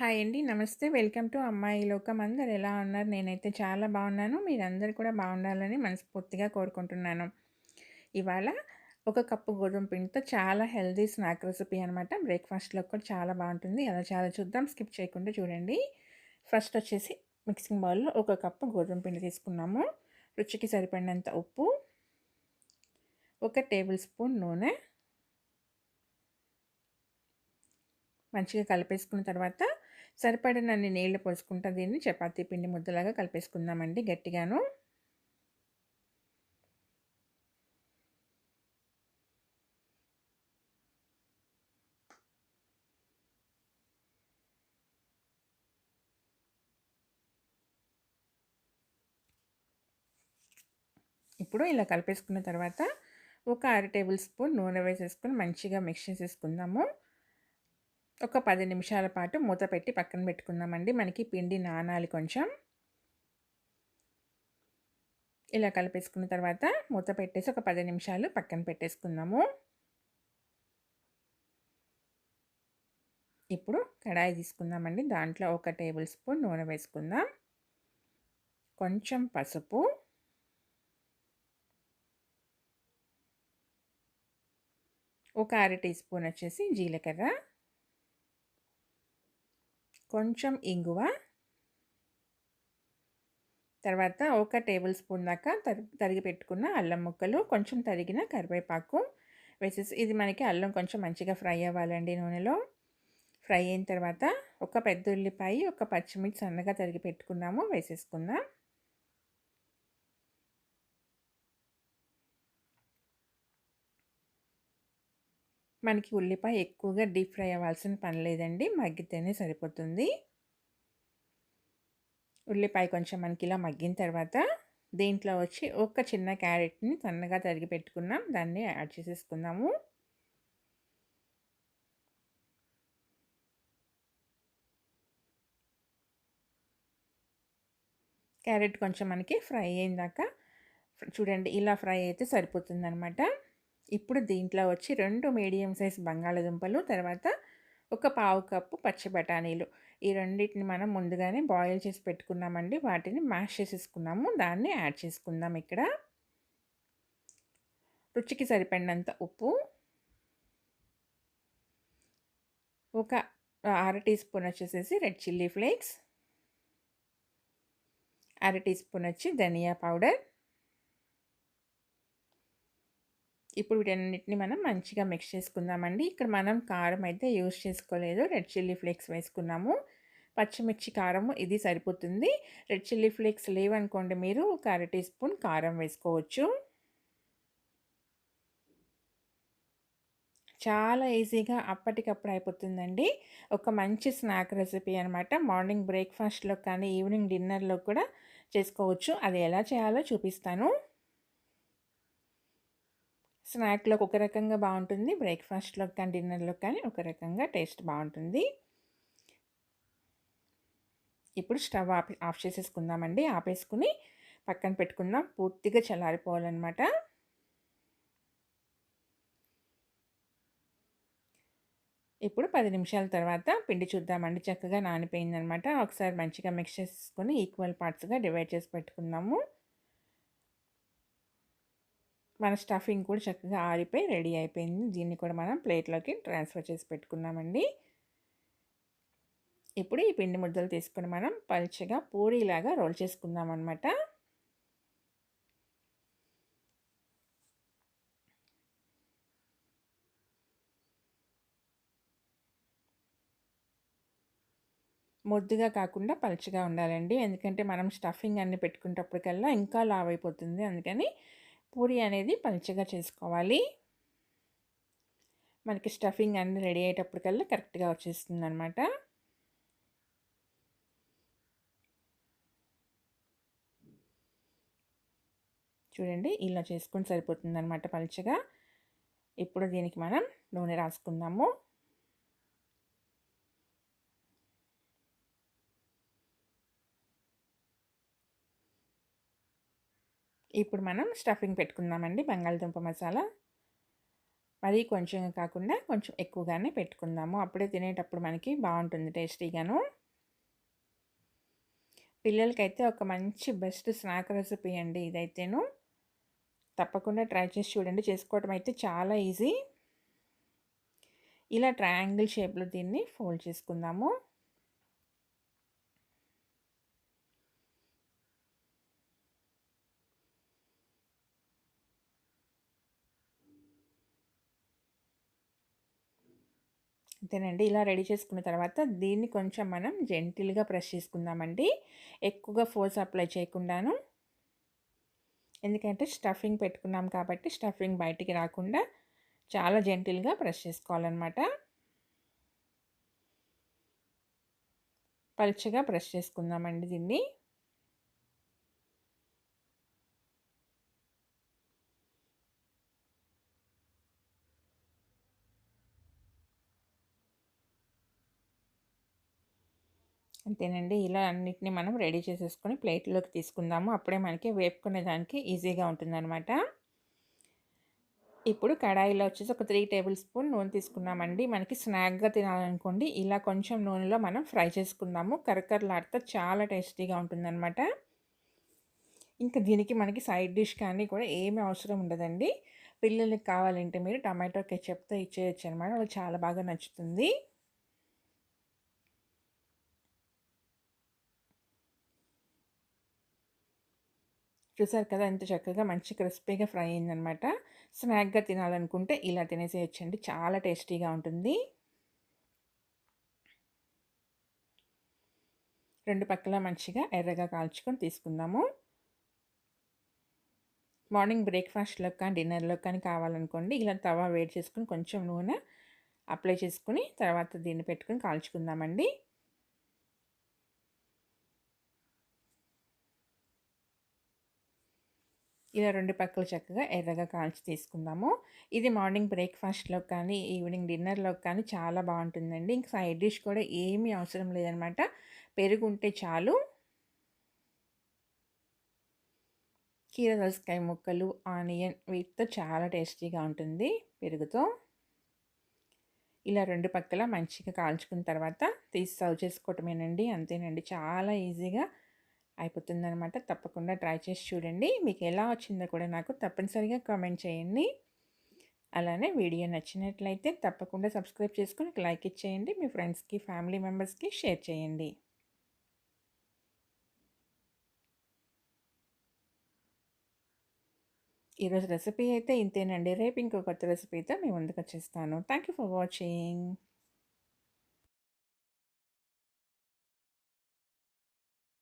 Hi అండి. నమస్తే. Welcome to అమ్మాయి లోకం. అందరు ఎలా ఉన్నారు? నేనైతే చాలా బాగున్నాను. మీరందరూ కూడా బాగుండాలని మనస్ఫూర్తిగా కోరుకుంటున్నాను. ఇవాళ ఒక కప్పు గోధుమ పిండితో చాలా హెల్దీ స్నాక్ రెసిపీ అనమాట. బ్రేక్‌ఫాస్ట్‌లో కూడా చాలా బాగుంటుంది. అలా చాలా చూద్దాం. స్కిప్ చేయకుండా చూడండి. ఫస్ట్ వచ్చేసి మిక్సింగ్ బౌల్‌లో ఒక కప్పు గోధుమ పిండి తీసుకున్నాము. రుచికి సరిపడినంత ఉప్పు, ఒక టేబుల్ స్పూన్ నూనె మంచిగా కలిపేసుకున్న తర్వాత సరిపడినన్ని నీళ్ళు పోసుకుంటా దీన్ని చపాతీ పిండి ముద్దలాగా కలిపేసుకుందామండి గట్టిగాను. ఇప్పుడు ఇలా కలిపేసుకున్న తర్వాత ఒక అర టేబుల్ స్పూన్ నూనె వేసేసుకుని మంచిగా మిక్స్ చేసేసుకుందాము. ఒక పది నిమిషాల పాటు మూత పెట్టి పక్కన పెట్టుకుందామండి. మనకి పిండి నానాలి కొంచెం. ఇలా కలిపేసుకున్న తర్వాత మూత పెట్టేసి ఒక పది నిమిషాలు పక్కన పెట్టేసుకుందాము. ఇప్పుడు కడాయి తీసుకుందామండి. దాంట్లో ఒక టేబుల్ స్పూన్ నూనె వేసుకుందాం. కొంచెం పసుపు. ఒక అర టీ స్పూన్ వచ్చేసి జీలకర్ర. కొంచెం ఇంగువ. తర్వాత ఒక టేబుల్ స్పూన్ దాకా తరిగి పెట్టుకున్న అల్లం ముక్కలు కొంచెం తరిగిన కరివేపాకు వేసేసి ఇది మనకి అల్లం కొంచెం మంచిగా ఫ్రై అవ్వాలండి నూనెలో. ఫ్రై అయిన తర్వాత ఒక పెద్ద ఉల్లిపాయ ఒక పచ్చిమిర్చి సన్నగా తరిగి పెట్టుకున్నాము వేసేసుకుందాం. మనకి ఉల్లిపాయ ఎక్కువగా డీప్ ఫ్రై అవ్వాల్సిన పని లేదండి. మగ్గితేనే సరిపోతుంది. ఉల్లిపాయ కొంచెం మనకి ఇలా మగ్గిన తర్వాత దీంట్లో వచ్చి ఒక చిన్న క్యారెట్ని సన్నగా తరిగి పెట్టుకున్నాం. దాన్ని యాడ్ చేసేసుకుందాము. క్యారెట్ కొంచెం మనకి ఫ్రై అయిందాక చూడండి ఇలా ఫ్రై అయితే సరిపోతుంది అనమాట ఇప్పుడు దీంట్లో వచ్చి రెండు మీడియం సైజ్ బంగాళదుంపలు తర్వాత ఒక పావు కప్పు పచ్చి బఠానీలు. ఈ రెండింటిని మనం ముందుగానే బాయిల్ చేసి పెట్టుకున్నామండి. వాటిని మ్యాష్ చేసేసుకున్నాము. దాన్ని యాడ్ చేసుకుందాం ఇక్కడ. రుచికి సరిపడినంత ఉప్పు. ఒక అర టీ స్పూన్ వచ్చేసేసి రెడ్ చిల్లీ ఫ్లేక్స్. అర టీ స్పూన్ వచ్చి ధనియా పౌడర్. ఇప్పుడు వీటన్నిటిని మనం మంచిగా మిక్స్ చేసుకుందామండి. ఇక్కడ మనం కారం అయితే యూస్ చేసుకోలేదు. రెడ్ చిల్లీ ఫ్లేక్స్ వేసుకున్నాము. పచ్చిమిర్చి కారం ఇది సరిపోతుంది. రెడ్ చిల్లీ ఫ్లేక్స్ లేవనుకోండి మీరు ఒక అర టీ స్పూన్ కారం వేసుకోవచ్చు. చాలా ఈజీగా అప్పటికప్పుడు అయిపోతుందండి. ఒక మంచి స్నాక్ రెసిపీ అనమాట మార్నింగ్ బ్రేక్ఫాస్ట్లో కానీ ఈవినింగ్ డిన్నర్లో కూడా చేసుకోవచ్చు. అది ఎలా చేయాలో చూపిస్తాను. స్నాక్లోకి ఒక రకంగా బాగుంటుంది. బ్రేక్ఫాస్ట్లో కానీ డిన్నర్లో కానీ ఒక రకంగా టేస్ట్ బాగుంటుంది. ఇప్పుడు స్టవ్ ఆఫ్ ఆఫ్ చేసేసుకుందామండి. ఆపేసుకుని పక్కన పెట్టుకుందాం. పూర్తిగా చల్లారిపోవాలన్నమాట. ఇప్పుడు పది నిమిషాల తర్వాత పిండి చూద్దామండి. చక్కగా నానిపోయిందనమాట ఒకసారి మంచిగా మిక్స్ చేసుకుని ఈక్వల్ పార్ట్స్గా డివైడ్ చేసి పెట్టుకుందాము. మన స్టఫింగ్ కూడా చక్కగా ఆరిపోయి రెడీ అయిపోయింది. దీన్ని కూడా మనం ప్లేట్లోకి ట్రాన్స్ఫర్ చేసి పెట్టుకున్నామండి. ఇప్పుడు ఈ పిండి ముద్దలు తీసుకొని మనం పల్చగా పూరీలాగా రోల్ చేసుకుందాం అనమాట ముద్దుగా కాకుండా పలుచగా ఉండాలండి. ఎందుకంటే మనం స్టఫింగ్ అన్ని పెట్టుకునేటప్పటికల్లా ఇంకా లావ్ అయిపోతుంది. అందుకని పూరి అనేది పలుచగా చేసుకోవాలి. మనకి స్టఫింగ్ అన్నీ రెడీ అయ్యేటప్పటికల్లా కరెక్ట్గా వచ్చేస్తుంది అనమాట చూడండి ఇలా చేసుకొని సరిపోతుంది అనమాట పలుచగా. ఇప్పుడు దీనికి మనం నూనె రాసుకుందాము. ఇప్పుడు మనం స్టఫింగ్ పెట్టుకుందామండి బంగాళదుంప మసాలా. మరీ కొంచెం కాకుండా కొంచెం ఎక్కువగానే పెట్టుకుందాము. అప్పుడే తినేటప్పుడు మనకి బాగుంటుంది టేస్టీగాను. పిల్లలకైతే ఒక మంచి బెస్ట్ స్నాక్ రెసిపీ అండి ఇదైతేను. తప్పకుండా ట్రై చేసి చూడండి. చేసుకోవటం అయితే చాలా ఈజీ. ఇలా ట్రయాంగిల్ షేప్లో దీన్ని ఫోల్డ్ చేసుకుందాము. అంతేనండి. ఇలా రెడీ చేసుకున్న తర్వాత దీన్ని కొంచెం మనం జెంటిల్గా ప్రెస్ చేసుకుందామండి. ఎక్కువగా ఫోర్స్ అప్లై చేయకుండాను. ఎందుకంటే స్టఫింగ్ పెట్టుకున్నాం కాబట్టి స్టఫింగ్ బయటికి రాకుండా చాలా జెంటిల్గా ప్రెస్ చేసుకోవాలన్నమాట. పలుచగా ప్రెస్ చేసుకుందామండి దీన్ని. అంతేనండి ఇలా అన్నిటిని మనం రెడీ చేసేసుకొని ప్లేట్లోకి తీసుకుందాము. అప్పుడే మనకి వేపుకునే దానికి ఈజీగా ఉంటుందన్నమాట. ఇప్పుడు కడాయిలో వచ్చేసి ఒక త్రీ టేబుల్ స్పూన్ నూనె తీసుకున్నామండి. మనకి స్నాక్గా తినాలనుకోండి ఇలా కొంచెం నూనెలో మనం ఫ్రై చేసుకుందాము. కరకరలాడితే చాలా టేస్టీగా ఉంటుందన్నమాట. ఇంకా దీనికి మనకి సైడ్ డిష్ కానీ కూడా ఏమీ అవసరం ఉండదండి. పిల్లలకి కావాలంటే మీరు టమాటో కెచప్తో ఇచ్చేయచ్చు అనమాట వాళ్ళకి చాలా బాగా నచ్చుతుంది. చూసారు కదా! ఎంత చక్కగా మంచి క్రిస్పీగా ఫ్రై అయిందనమాట స్నాక్గా తినాలనుకుంటే ఇలా తినేసేయచ్చండి. చాలా టేస్టీగా ఉంటుంది. రెండు పక్కల మంచిగా ఎర్రగా కాల్చుకొని తీసుకుందాము. మార్నింగ్ బ్రేక్ఫాస్ట్లో కానీ డిన్నర్లో కానీ కావాలనుకోండి ఇలా తవా వేడి చేసుకుని కొంచెం నూనె అప్లై చేసుకుని తర్వాత దీన్ని పెట్టుకుని కాల్చుకుందామండి. ఇలా రెండు పక్కలు చక్కగా ఎర్రగా కాల్చి తీసుకుందాము. ఇది మార్నింగ్ బ్రేక్ఫాస్ట్లో కానీ ఈవినింగ్ డిన్నర్లో కానీ చాలా బాగుంటుందండి. ఇంక సైడ్ డిష్ కూడా ఏమీ అవసరం లేదనమాట. పెరుగు ఉంటే చాలు. కీర దోసకాయ ముక్కలు ఆనియన్ వీటితో చాలా టేస్టీగా ఉంటుంది పెరుగుతో. ఇలా రెండు పక్కల మంచిగా కాల్చుకున్న తర్వాత తీసి సర్వ్ చేసుకోవటమేనండి. అంతేనండి. చాలా ఈజీగా అయిపోతుందనమాట తప్పకుండా ట్రై చేసి చూడండి. మీకు ఎలా వచ్చిందో కూడా నాకు తప్పనిసరిగా కామెంట్ చేయండి. అలానే వీడియో నచ్చినట్లయితే తప్పకుండా సబ్స్క్రైబ్ చేసుకుని లైక్ ఇచ్చేయండి. మీ ఫ్రెండ్స్కి ఫ్యామిలీ మెంబర్స్కి షేర్ చేయండి. ఈరోజు రెసిపీ అయితే ఇంతేనండి. రేపు ఇంకో కొత్త రెసిపీతో మీ ముందుకు వచ్చేస్తాను. Thank you for watching.